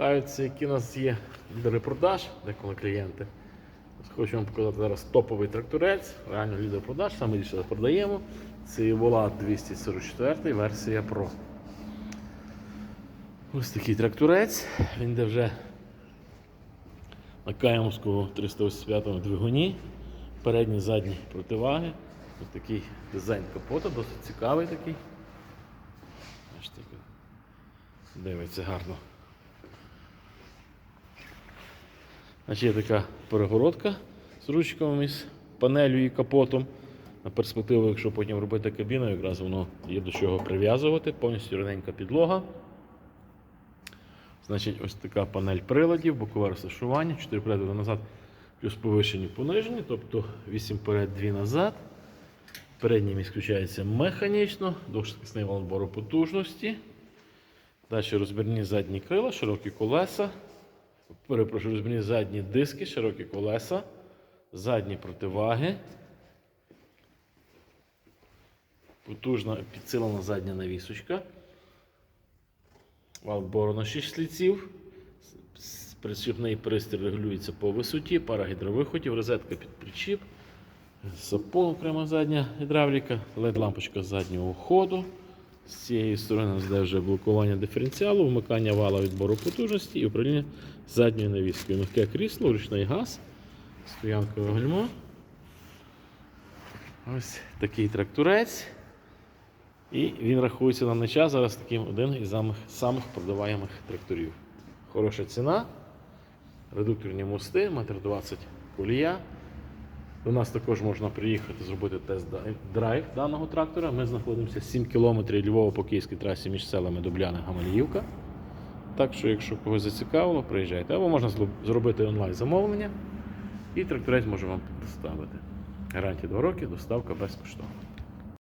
Питаються, які у нас є лідери продаж, деколи клієнти. Хочу вам показати зараз топовий тракторець, реально лідер продаж, саме більше продаємо. Це Evolat 244 версія Pro. Ось такий тракторець, він де вже на Каямському 385 двигуні, передні задні противаги. Ось такий дизайн капота, досить цікавий такий. Дивиться гарно. Значить, є така перегородка з ручками з панелью і капотом. На перспективу, якщо потім робити кабіну, якраз воно є до чого прив'язувати, повністю рівненька підлога. Значить, ось така панель приладів, бокове розташування, 4 вперед, 2 назад, плюс повишені понижені, тобто 8 вперед, 2 назад. Передній міст включається механічно, довшкісний вал потужності. Далі розбірні задні крила, широкі колеса. Перепрошую, розбірні задні диски, широкі колеса, задні противаги. Потужна підсилена задня навісочка. Вал бору на 6 слідців. С- пристрій регулюється по висоті, пара гідровиходів, розетка під причіп, сапон окрема задня гідравліка, LED-лампочка заднього ходу. З цієї сторони нас вже блокування диференціалу, вмикання вала відбору потужності і управління задньою навіскою. Мягке крісло, ручний газ, стоянкове гальмо. Ось такий тракторець. І він рахується на час зараз таким один із самих, самих продаваємих тракторів. Хороша ціна, редукторні мости, метр 20 колія. До нас також можна приїхати зробити тест-драйв даного трактора. Ми знаходимося 7 кілометрів Львова по київській трасі між селами Дубляна Гамаліївка. Так що, якщо когось зацікавило, приїжджайте. Або можна зробити онлайн замовлення і тракторець може вам доставити. Гарантія 2 роки, доставка безкоштовна.